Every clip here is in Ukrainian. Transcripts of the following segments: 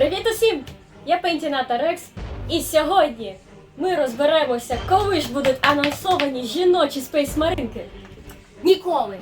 Привіт усім! Я Пентіната Рекс, і сьогодні ми розберемося, коли ж будуть анонсовані жіночі спейсмаринки. Ніколи!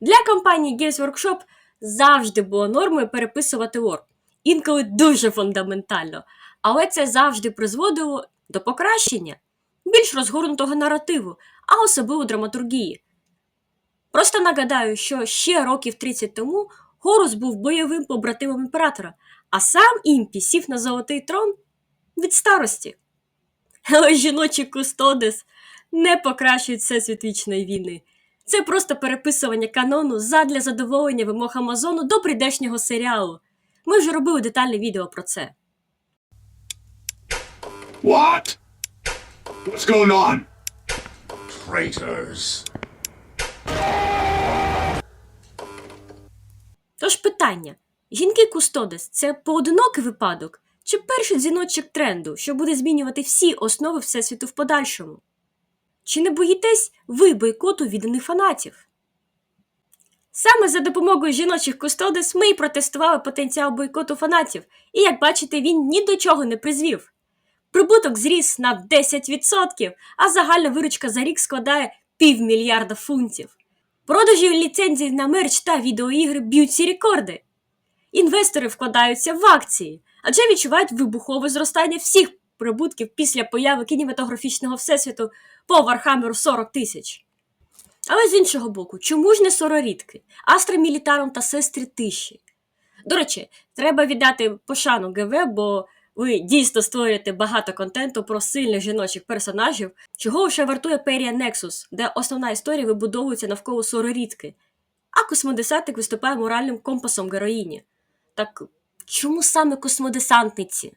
Для компанії Games Workshop завжди було нормою переписувати лор. Інколи дуже фундаментально, але це завжди призводило до покращення більш розгорнутого наративу, а особливо драматургії. Просто нагадаю, що ще років 30 тому Хорус був бойовим побратимом імператора, а сам Імпі сів на золотий трон від старості. Але жіночі кустодес не покращують всесвіт вічної війни. Це просто переписування канону задля задоволення вимог Амазону до прийдешнього серіалу. Ми вже робили детальне відео про це. What? What's going on? Traitors. Тож питання: жінки Кустодес це поодинокий випадок чи перший дзвіночок тренду, що буде змінювати всі основи Всесвіту в подальшому? Чи не боїтесь ви бойкоту відданих фанатів? Саме за допомогою жіночих Кустодес ми й протестували потенціал бойкоту фанатів, і як бачите, він ні до чого не призвів. Прибуток зріс на 10%, а загальна виручка за рік складає півмільярда фунтів. Продажі ліцензій на мерч та відеоігри б'ють рекорди. Інвестори вкладаються в акції, адже відчувають вибухове зростання всіх прибутків після появи кінематографічного всесвіту по Warhammer 40 тисяч. Але з іншого боку, чому ж не сорорідки, Астра Мілітарум та сестри тиші? До речі, треба віддати пошану ГВ, бо ви дійсно створюєте багато контенту про сильних жіночих персонажів, чого лише вартує Перія Nexus, де основна історія вибудовується навколо сорорідки, а космодесантник виступає моральним компасом героїні. Так чому саме космодесантниці?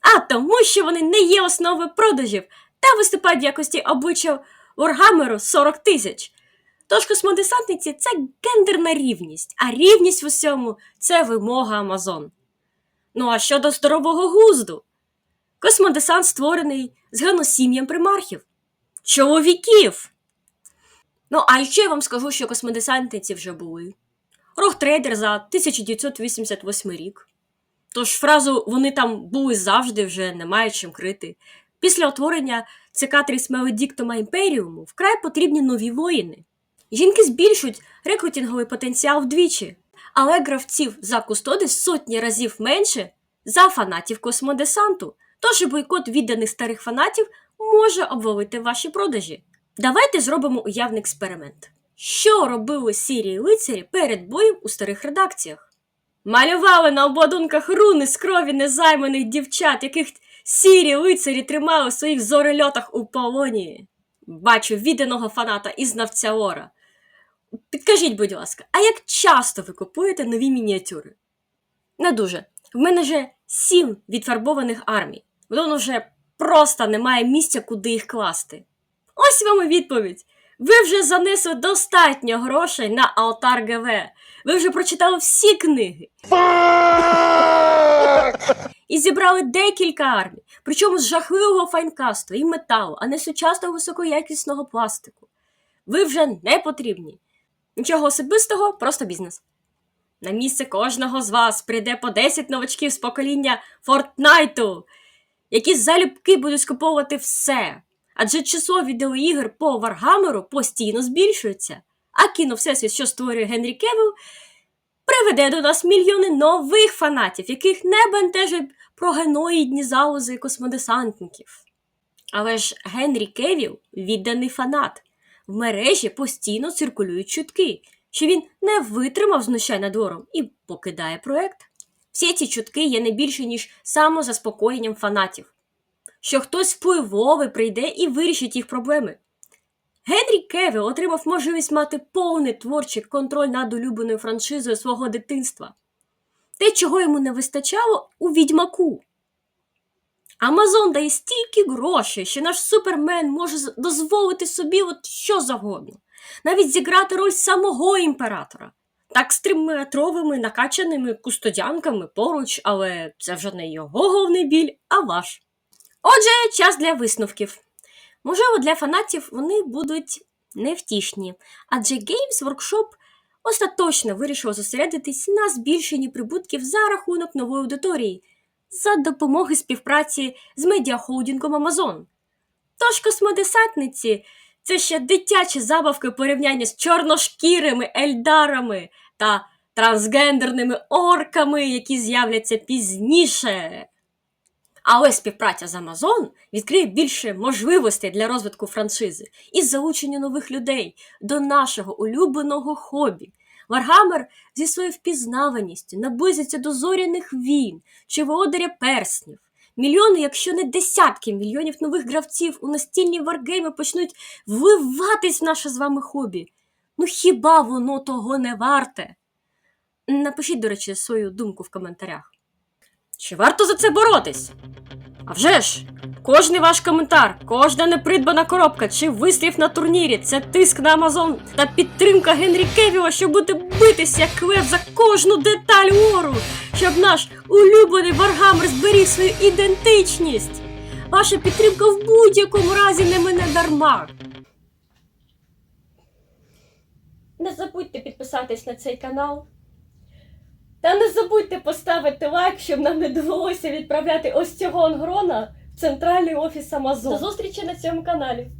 А тому, що вони не є основою продажів та виступають в якості обличчя Warhammer 40 тисяч. Тож космодесантниці це гендерна рівність, а рівність в усьому це вимога Амазон. Ну а щодо здорового глузду, космодесант створений з геносім'ям примархів, чоловіків. Ну, а ще я вам скажу, що космодесантниці вже були. Рохтрейдер за 1988 рік. Тож фразу вони там були завжди вже немає чим крити. Після утворення цикатріс Меледіктома Імперіуму вкрай потрібні нові воїни. Жінки збільшують рекрутинговий потенціал вдвічі, але гравців за кустодис сотні разів менше за фанатів космодесанту. Тож і бойкот відданих старих фанатів може обвалити ваші продажі. Давайте зробимо уявний експеримент. Що робили сірі лицарі перед боєм у старих редакціях? Малювали на обладунках руни з крові незайманих дівчат, яких сірі лицарі тримали в своїх зорельотах у полоні. Бачу відданого фаната і знавця Лора. Підкажіть, будь ласка, а як часто ви купуєте нові мініатюри? Не дуже. В мене вже сім відфарбованих армій. Воно вже просто немає місця, куди їх класти. Ось вам і відповідь. Ви вже занесли достатньо грошей на алтар ГВ. Ви вже прочитали всі книги. І зібрали декілька армій, причому з жахливого файнкасту і металу, а не сучасного високоякісного пластику. Ви вже не потрібні. Нічого особистого, просто бізнес. На місце кожного з вас прийде по 10 новачків з покоління Фортнайту, які залюбки будуть скуповувати все. Адже число відеоігр по Варгамеру постійно збільшується, а кіно Всесвіт, що створює Генрі Кевіл, приведе до нас мільйони нових фанатів, яких не бентежать прогеноїдні залози космодесантників. Але ж Генрі Кевіл відданий фанат. В мережі постійно циркулюють чутки, що він не витримав знущань над двором і покидає проект. Всі ці чутки є не більше, ніж самозаспокоєнням фанатів, що хтось впливовий прийде і вирішить їх проблеми. Генрі Кевіл отримав можливість мати повний творчий контроль над улюбленою франшизою свого дитинства. Те, чого йому не вистачало у відьмаку. Амазон дає стільки грошей, що наш супермен може дозволити собі от що завгодно, навіть зіграти роль самого імператора. Так з триметровими накачаними кустодянками поруч, але це вже не його головний біль, а ваш. Отже, час для висновків. Можливо, для фанатів вони будуть невтішні, адже Games Workshop остаточно вирішив зосередитись на збільшенні прибутків за рахунок нової аудиторії за допомоги співпраці з медіахолдингом Amazon. Тож космодесантниці це ще дитячі забавки порівняння з чорношкірими ельдарами та трансгендерними орками, які з'являться пізніше. Але співпраця з Amazon відкриє більше можливостей для розвитку франшизи і залучення нових людей до нашого улюбленого хобі. Варгамер зі своєю впізнаваністю наблизиться до зоряних війн чи володаря перснів. Мільйони, якщо не десятки мільйонів нових гравців у настільні варгейми почнуть вливатись в наше з вами хобі. Ну хіба воно того не варте? Напишіть, до речі, свою думку в коментарях. Чи варто за це боротись? А вже ж, кожний ваш коментар, кожна непридбана коробка чи вислів на турнірі це тиск на Амазон та підтримка Генрі Кевіла, що буде битися як лев за кожну деталь ору, щоб наш улюблений Варгамер зберіг свою ідентичність. Ваша підтримка в будь-якому разі не мене дарма. Не забудьте підписатись на цей канал. Та не забудьте поставити лайк, щоб нам не довелося відправляти ось цього ангрона центральний офіс Амазон. До зустрічі на цьому каналі.